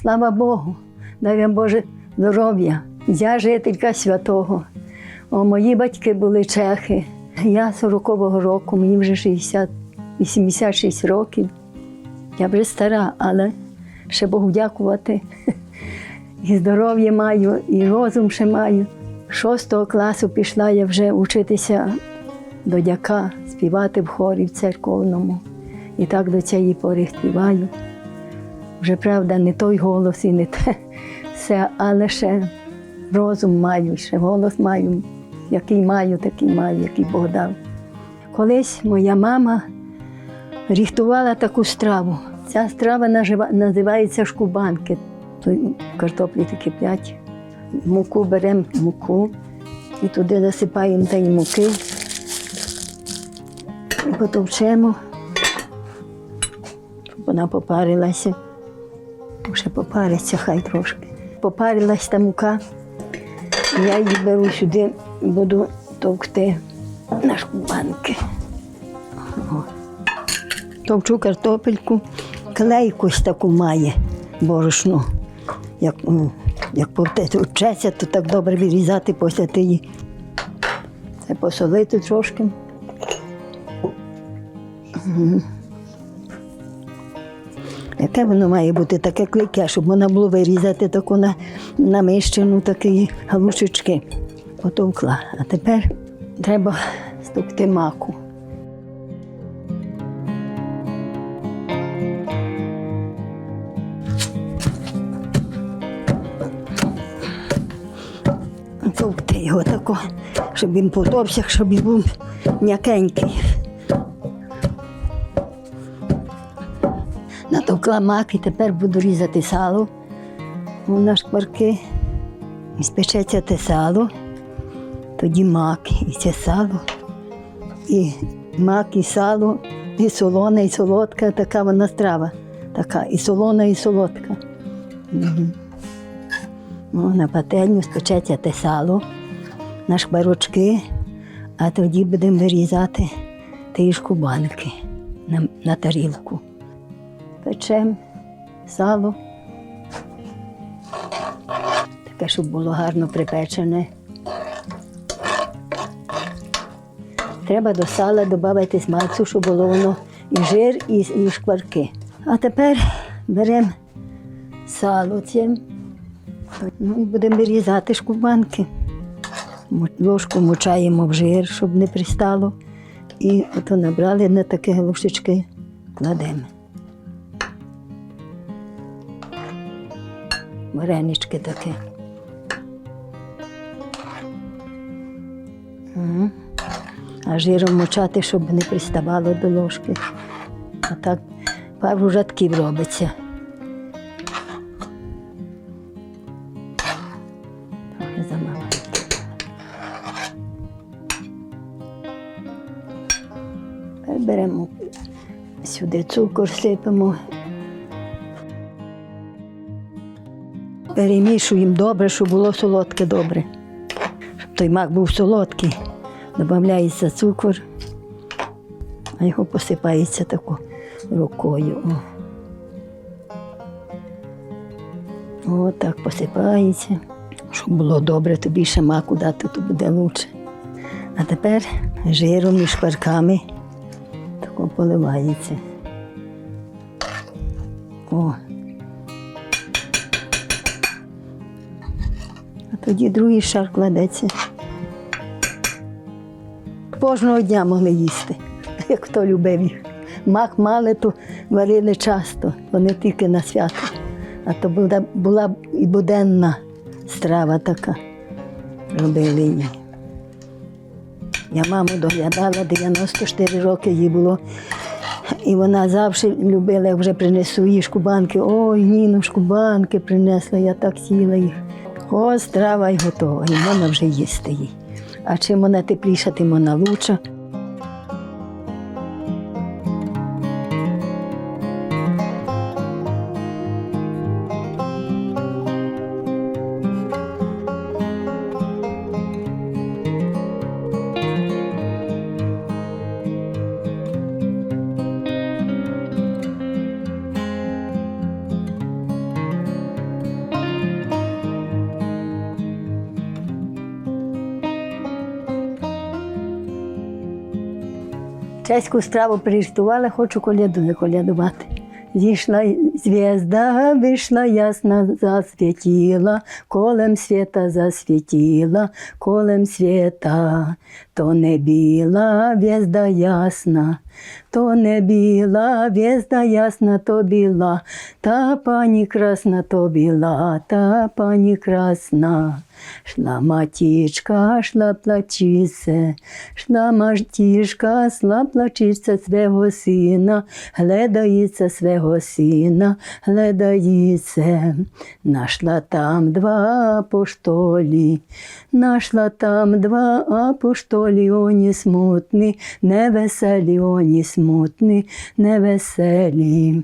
Слава Богу, дай вам Боже здоров'я. Я жителька святого. О, мої батьки були чехи. Я 40-го року, мені вже 60, 86 років. Я вже стара, але ще Богу дякувати. І здоров'я маю, і розум ще маю. Шостого класу пішла я вже вчитися до дяка, співати в хорі в церковному. І так до цієї пори співаю. Вже правда, не той голос і не те все, але ще розум маю, ще голос маю, який маю, такий маю, який Бог дав. Колись моя мама ріхтувала таку страву. Ця страва називається шкубанки. То картоплі такі п'ять. Муку беремо муку і туди засипаємо тієї муки. І потовчемо, щоб вона попарилася. Ще попариться хай трошки. Попарилась та мука. Я її беру сюди буду товкти на шкубанки. Товчу картопельку, клейкость таку має борошно. Як, як повтечеться, то так добре вирізати тієї. Це посолити трошки. Яке воно має бути таке клейке, щоб можна було вирізати таку на, намищену такі галушечки. Потовкла. А тепер треба стукти маку. Товкти його тако, щоб він подобався, щоб він був м'якенький. Натовкла мак і тепер буду різати сало на шкварки. Спечеться те сало, тоді мак і це сало. І мак, і сало, і солона, і солодка, така вона страва. Така, і солона, і солодка. Угу. Ну, на пательню спечеться те сало, на шкварочки, а тоді будемо вирізати ті шкубанки на, на тарілку печем сало. Таке, щоб було гарно припечене. Треба до сала додати смальцю, щоб було воно і жир, і, і шкварки. А тепер беремо сало цим. Ну і будемо вирізати шкубанки. Ложку мочаємо в жир, щоб не пристало. І ото набрали на такі галушечки, кладемо. Варенички таке. А жиром мочати, щоб не приставало до ложки. А так пару жадків робиться. Трохи замало. Беремо сюди цукор сипемо. Перемішуємо добре, щоб було солодке добре. Щоб той мак був солодкий. Додається цукор, а його посипається тако рукою. О. Так посипається. Щоб було добре, то більше маку дати, то буде краще. А тепер жиром і шкварками тако поливається. О. тоді другий шар кладеться. Кожного дня могли їсти, як хто любив їх. Мак мали, то варили часто, то не тільки на свято. А то була, була і буденна страва така. Робили її. Я маму доглядала 94 роки їй було. І вона завжди любила, як вже принесу їй шкубанки. Ой, Ніно, шкубанки принесла, я так сіла їх. О, страва й готова, і можна вже їсти їй. А чим вона тепліша, тим вона лучша. Чеську страву приготувала, хочу коляду заколядувати. Зійшла зв'язда, вийшла ясна, засвітіла, колем світа засвітіла, колем світа, то не біла везда ясна, то не біла везда ясна, то біла, та пані красна, то біла, та пані красна. Шла матічка, шла плачіце, шла матішка, шла плачіце свого сина, гледається свого сина, гледається. Нашла там два апостолі, нашла там два апостолі, оні смутні, невеселі, оні смутні, невеселі.